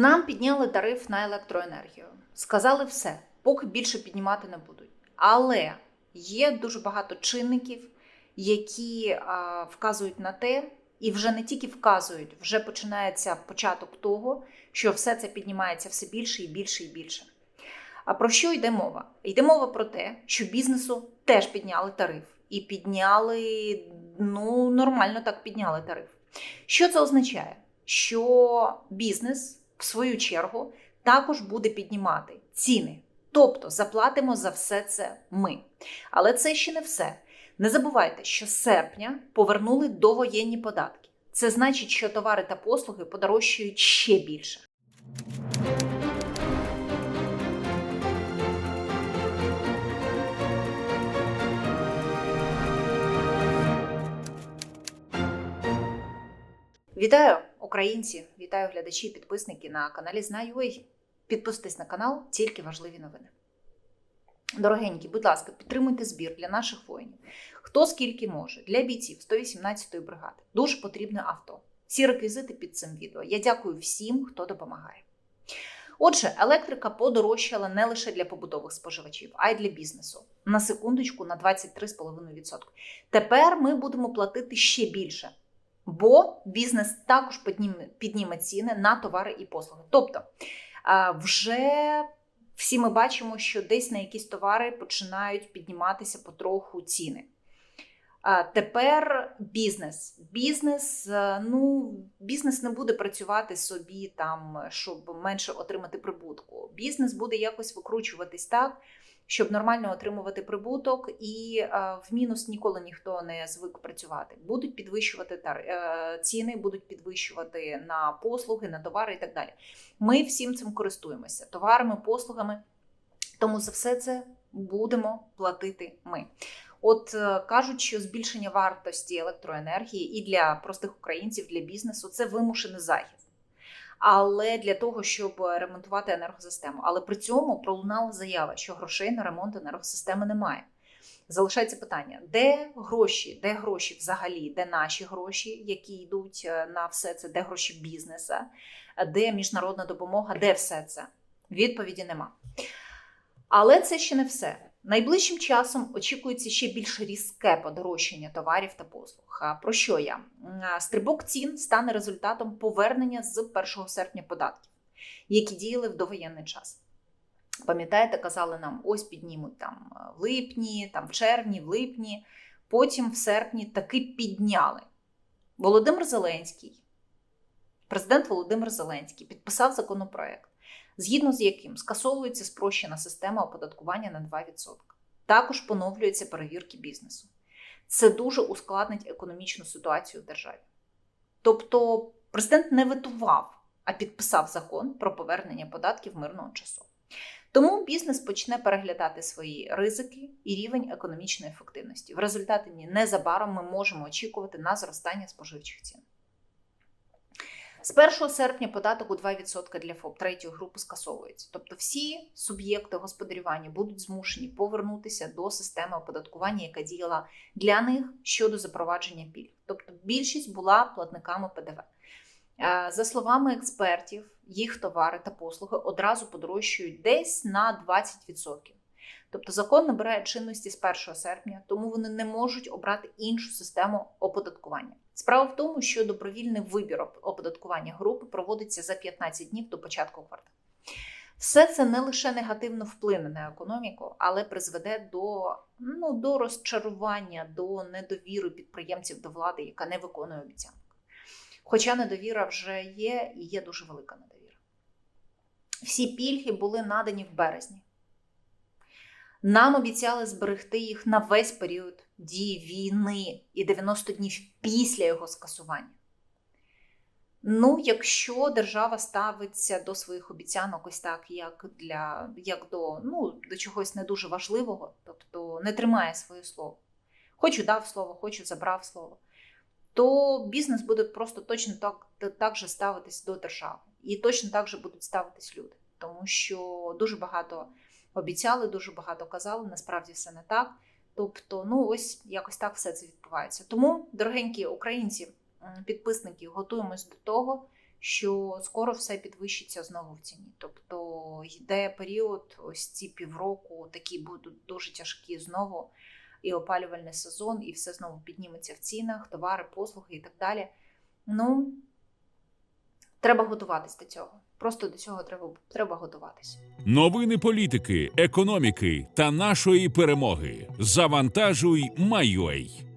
Нам підняли тариф на електроенергію. Сказали все, поки більше піднімати не будуть. Але є дуже багато чинників, які а, вказують на те, і вже не тільки вказують, вже починається початок того, що все це піднімається все більше і більше і більше. А про що йде мова? Йде мова про те, що бізнесу теж підняли тариф. І підняли, ну, нормально так підняли тариф. Що це означає? Що бізнес, в свою чергу, також буде піднімати ціни. Тобто заплатимо за все це ми. Але це ще не все. Не забувайте, що серпня повернули довоєнні податки. Це значить, що товари та послуги подорожчають ще більше. Вітаю, українці! Вітаю глядачі і підписники на каналі Знаю.ua. Підписуйтесь на канал, тільки важливі новини. Дорогенькі, будь ласка, підтримуйте збір для наших воїнів. Хто скільки може для бійців 118-ї бригади. Дуже потрібне авто. Всі реквізити під цим відео. Я дякую всім, хто допомагає. Отже, електрика подорожчала не лише для побутових споживачів, а й для бізнесу. На секундочку на 23,5%. Тепер ми будемо платити ще більше, бо бізнес також підніме, підніме ціни на товари і послуги. Тобто, вже всі ми бачимо, що десь на якісь товари починають підніматися потроху ціни. Тепер бізнес. Бізнес, е, ну, бізнес не буде працювати собі там, щоб менше отримати прибутку. Бізнес буде якось викручуватись так, щоб нормально отримувати прибуток, і е, в мінус ніколи ніхто не звик працювати. Будуть підвищувати е, ціни, будуть підвищувати на послуги, на товари і так далі. Ми всім цим користуємося товарами, послугами. Тому за все це будемо платити ми. От е, кажуть, що збільшення вартості електроенергії і для простих українців, для бізнесу це вимушений захід. Але для того, щоб ремонтувати енергосистему. Але при цьому пролунала заява, що грошей на ремонт енергосистеми немає. Залишається питання: де гроші, де гроші взагалі, де наші гроші, які йдуть е, на все це, де гроші бізнеса, де міжнародна допомога, де все це? Відповіді нема. Але це ще не все. Найближчим часом очікується ще більш різке подорожчання товарів та послуг. Про що я? Стрибок цін стане результатом повернення з 1 серпня податків, які діяли в довоєнний час. Пам'ятаєте, казали нам, ось піднімуть там в липні, там в червні, в липні, потім в серпні таки підняли. Володимир Зеленський, президент Володимир Зеленський підписав законопроект, згідно з яким скасовується спрощена система оподаткування на 2%. Також поновлюються перевірки бізнесу. Це дуже ускладнить економічну ситуацію в державі. Тобто, президент не ветував, а підписав закон про повернення податків мирного часу. Тому бізнес почне переглядати свої ризики і рівень економічної ефективності. В результаті незабаром ми можемо очікувати на зростання споживчих цін. З 1 серпня податок у 2% для ФОП третьої групи скасовується. Тобто всі суб'єкти господарювання будуть змушені повернутися до системи оподаткування, яка діяла для них щодо запровадження пільг. Тобто більшість була платниками ПДВ. Е, За словами експертів, їх товари та послуги одразу подорожчують десь на 20%. Тобто закон набирає чинності з 1 серпня, тому вони не можуть обрати іншу систему оподаткування. Справа в тому, що добровільний вибір оподаткування групи проводиться за 15 днів до початку кварталу. Все це не лише негативно вплине на економіку, але призведе до, ну, до розчарування, до недовіри підприємців до влади, яка не виконує обіцянок. Хоча недовіра вже є і є дуже велика недовіра. Всі пільги були надані в березні. Нам обіцяли зберегти їх на весь період дії війни і 90 днів після його скасування. Ну, якщо держава ставиться до своїх обіцянок ось так, як для як до, ну, до чогось не дуже важливого, тобто не тримає своє слово, хочу дав слово, хочу забрав слово, то бізнес буде просто точно так, так же ставитись до держави. І точно так же будуть ставитись люди, тому що дуже багато обіцяли, дуже багато казали, насправді все не так. Тобто, ну ось якось так все це відбувається. Тому, дорогенькі українці, підписники, готуємось до того, що скоро все підвищиться знову в ціні. Тобто йде період, ось ці півроку, такі будуть дуже тяжкі знову, і опалювальний сезон, і все знову підніметься в цінах, товари, послуги і так далі. Ну, треба готуватись до цього. Просто до цього треба, треба готуватись. Новини політики, економіки та нашої перемоги. Завантажуй, Майой.